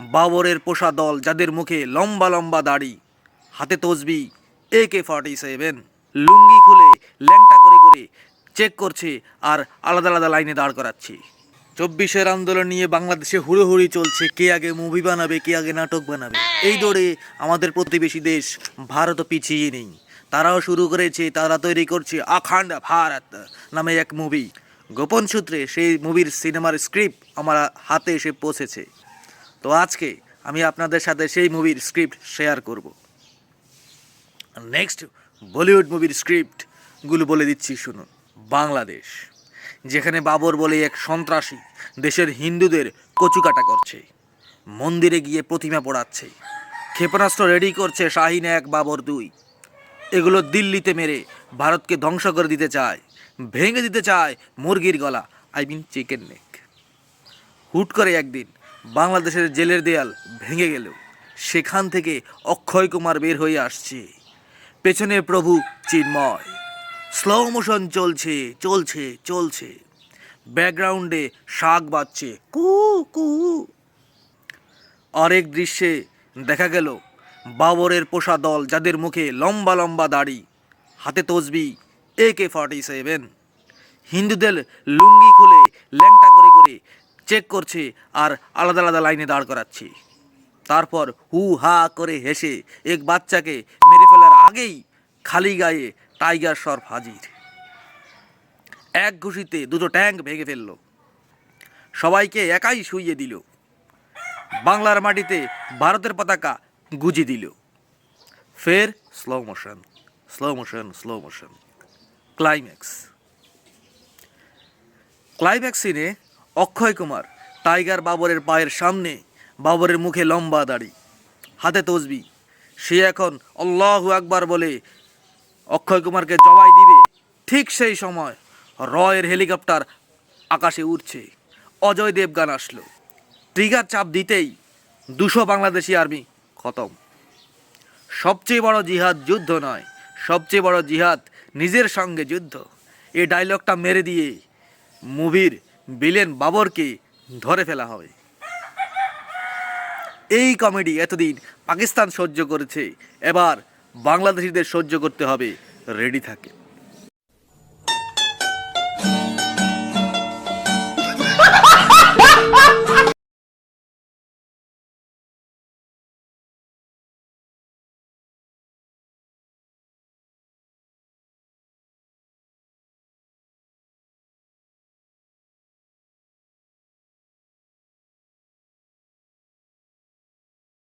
বাবরের পোষা দল যাদের মুখে লম্বা লম্বা দাড়ি, হাতে তসবি এ কে ফর্টি সেভেন লুঙ্গি খুলে ল্যাংটা করে করে চেক করছে আর আলাদা আলাদা লাইনে দাঁড় করাচ্ছে। চব্বিশের আন্দোলন নিয়ে বাংলাদেশে হুড়োহুড়ি চলছে, কে আগে মুভি বানাবে, কে আগে নাটক বানাবে। এই দৌড়ে আমাদের প্রতিবেশী দেশ ভারতও পিছিয়ে নেই। তারাও শুরু করেছে, তারা তৈরি করছে আখান্ড ভারত নামে এক মুভি গোপন সূত্রে সেই মুভির সিনেমার স্ক্রিপ্ট আমার হাতে এসে পৌঁছেছে। তো আজকে আমি আপনাদের সাথে সেই মুভির স্ক্রিপ্ট শেয়ার করব। নেক্সট বলিউড মুভির স্ক্রিপ্টগুলো বলে দিচ্ছি, শুনুন। বাংলাদেশ, যেখানে বাবর বলে এক সন্ত্রাসী দেশের হিন্দুদের কচুকাটা করছে। মন্দিরে গিয়ে প্রতিমা পোড়াচ্ছে। ক্ষেপণাস্ত্র রেডি করছে শাহিন এক, বাবর দুই। এগুলো দিল্লিতে মেরে ভারতকে ধ্বংস করে দিতে চায়, ভেঙে দিতে চায় মুরগির গলা। আই মিন চিকেন নেক হুট করে একদিন বাংলাদেশের জেলের দেয়াল ভেঙে গেল সেখান থেকে অক্ষয় কুমার বের হয়ে আসছে। পেছনে প্রভু চিন্ময়। স্লো মোশন চলছে চলছে চলছে। ব্যাকগ্রাউন্ডে শাক বাজছে, কু কু। আরেক দৃশ্যে দেখা গেল বাবরের পোষা দল যাদের মুখে লম্বা লম্বা দাড়ি, হাতে তসবি এ কে ফর্টি সেভেন হিন্দুদের লুঙ্গি খুলে ল্যাংটা করে করে চেক করছে আর আলাদা আলাদা লাইনে দাঁড় করাচ্ছে। তারপর হু হা করে হেসে এক বাচ্চাকে মেরে ফেলার আগেই খালি গায়ে টাইগার সর্প হাজির। এক ঘুষিতে দুটো ট্যাঙ্ক ভেঙে ফেলল। সবাইকে একাই শুইয়ে দিল। বাংলার মাটিতে ভারতের পতাকা গুজি দিল। ফের slow motion slow motion slow motion climax climax সিনে অক্ষয় কুমার, টাইগার বাবরের পায়ের সামনে, বাবরের মুখে লম্বা দাড়ি, হাতে তসবি। সে এখন আল্লাহু আকবার বলে, অক্ষয় কুমারকে জবাই দিবে। ঠিক সেই সময় রয়ের হেলিকপ্টার আকাশে উড়ছে। অজয় দেবগান আসলো। ট্রিগার চাপ দিতেই দুশো বাংলাদেশি আর্মি খতম। সবচেয়ে বড় জিহাদ যুদ্ধ নয়, সবচেয়ে বড় জিহাদ নিজের সঙ্গে যুদ্ধ। এই ডায়লগটা মেরে দিয়ে মুভির বিলেন বাবরকে ধরে ফেলা হবে। এই কমেডি এতদিন পাকিস্তান সহ্য করেছে। এবার বাংলাদেশিদের সহ্য করতে হবে। রেডি থাকে